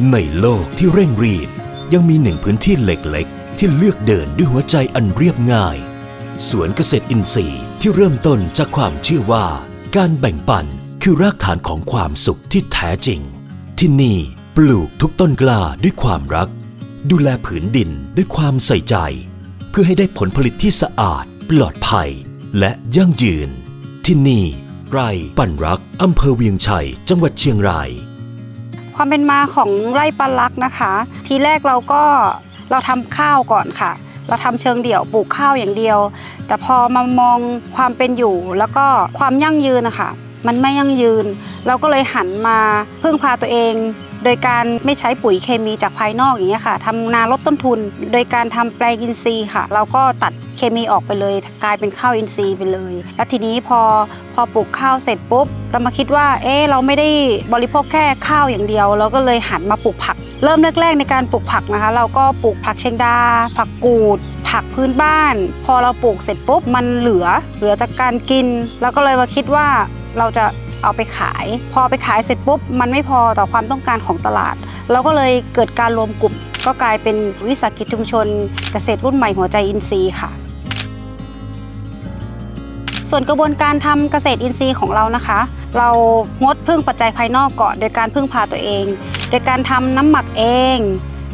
ในโลกที่เร่งรีบยังมีหนึ่งพื้นที่เล็กๆ ที่เลือกเดินด้วยหัวใจอันเรียบง่าย สวนเกษตรอินทรีย์ที่เริ่มต้นจากความเชื่อว่า การแบ่งปันคือรากฐานของความสุขที่แท้จริง ที่นี่ปลูกทุกต้นกล้าด้วยความรัก ดูแลผืนดินด้วยความใส่ใจ เพื่อให้ได้ผลผลิตที่สะอาด ปลอดภัย และยั่งยืน ที่นี่ ไร่ปั่นรักอำเภอเวียงชัย จังหวัดเชียงราย ความเป็นมาของไร่ปันลักนะคะ ทีแรกเราก็เราทำข้าวก่อนค่ะ เราทำเชิงเดี่ยวปลูกข้าวอย่างเดียว แต่พอมามองความเป็นอยู่แล้วก็ความยั่งยืนนะคะมันไม่ยั่งยืน เราก็เลยหันมาพึ่งพาตัวเอง โดยการไม่ใช้ปุ๋ยเคมีจากภายนอกอย่างเงี้ยค่ะทำนาลดต้นทุน โดยการทำแปลงอินทรีย์ค่ะ เราก็ตัด เคมีออกไปเลย กลายเป็นข้าวอินทรีย์ไปเลย แล้วทีนี้พอพอปลูกข้าวเสร็จปุ๊บ เรามาคิดว่า เอ๊เราไม่ได้บริโภคแค่ข้าวอย่างเดียว เราก็เลยหันมาปลูกผัก เริ่มแรก ๆ ในการปลูกผักนะคะ เราก็ปลูกผักเชียงดา ผักกูด ผักพื้นบ้าน พอเราปลูกเสร็จปุ๊บมันเหลือเหลือจากการกินเราก็เลยมาคิดว่าเราจะเอาไปขาย พอไปขายเสร็จปุ๊บ มันไม่พอต่อความต้องการของตลาด เราก็เลยเกิดการรวมกลุ่ม ก็กลายเป็นวิสาหกิจชุมชนเกษตรรุ่นใหม่หัวใจอินทรีย์ค่ะ ส่วนกระบวนการทำเกษตรอินทรีย์ของเรานะคะ เรางดพึ่งปัจจัยภายนอกก่อนโดยการพึ่งพาตัวเอง โดยการทำน้ำหมักเอง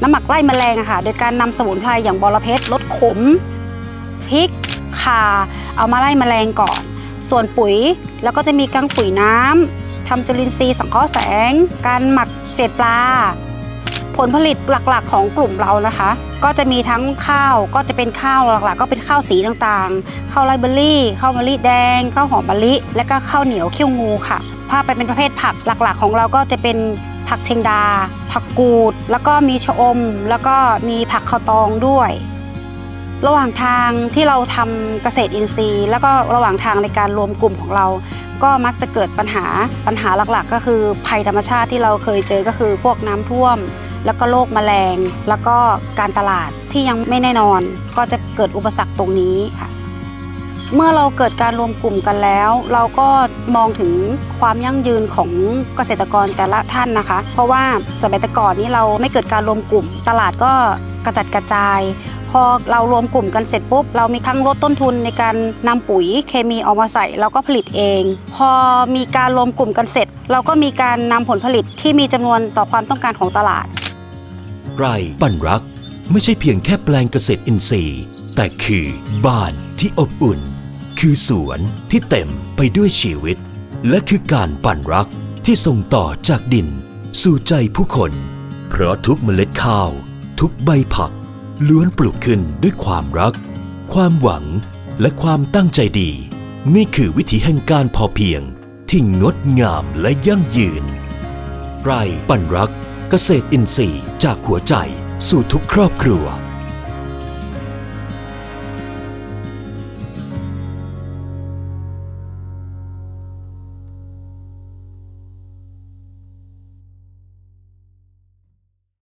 น้ำหมักไล่แมลงอะค่ะโดยการนำสมุนไพรอย่างบอระเพ็ดลดขมพริกข่าเอามาไล่แมลงก่อน ส่วนปุ๋ยแล้วก็จะมีกังปุ๋ยน้ำทำจุลินทรีย์สังเคราะห์แสง การหมักเศษปลา ผลผลิตหลักๆ ของกลุ่มเรานะคะ ก็จะมีทั้งข้าวก็จะเป็นข้าวหลักๆ ก็เป็นข้าวสีต่างๆข้าวไรเบอรี่ข้าวมะลิแดงข้าวหอมมะลิ และก็ข้าวเหนียวเขี้ยวงูค่ะถ้าไปเป็นประเภทผักหลักๆ ของเราก็จะเป็นผักเชงดา ผักกูด แล้วก็มีชะอม แล้วก็มีผักข้าวตองด้วย ระหว่างทางที่เราทำเกษตรอินทรีย์ แล้วก็ระหว่างทางในการรวมกลุ่มของเรา ก็มักจะเกิดปัญหาปัญหาหลักๆ ก็คือภัยธรรมชาติที่เราเคยเจอก็คือพวกน้ำท่วม แล้วก็โรคแมลง แล้วก็การตลาดที่ยังไม่แน่นอน ก็จะเกิดอุปสรรคตรงนี้ค่ะ เมื่อเราเกิดการรวมกลุ่มกันแล้ว เราก็มองถึงความยั่งยืนของเกษตรกรแต่ละท่านนะคะ เพราะว่าสมัยแต่ก่อนนี้เราไม่เกิดการรวมกลุ่ม ตลาดก็กระจัดกระจายพอเรารวมกลุ่มกันเสร็จปุ๊บ เรามีทั้งลดต้นทุนในการนำปุ๋ยเคมีออกมาใส่เราก็ผลิตเอง พอมีการรวมกลุ่มกันเสร็จ เราก็มีการนำผลผลิตที่มีจำนวนต่อความต้องการของตลาด ไร่ปั่นรัก ไม่ใช่เพียงแค่แปลงเกษตรอินทรีย์ แต่คือบ้านที่อบอุ่น คือสวนที่เต็มไปด้วยชีวิต และคือการปั่นรักที่ส่งต่อจากดิน สู่ใจผู้คน เพราะทุกเมล็ดข้าว ทุกใบผัก ล้วนปลูกขึ้นด้วยความรัก ความหวังและความตั้งใจดี นี่คือวิถีแห่งการพอเพียง ที่งดงามและยั่งยืน ไร่ปั่นรัก เกษตรอินทรีย์จากหัวใจสู่ทุกครอบครัว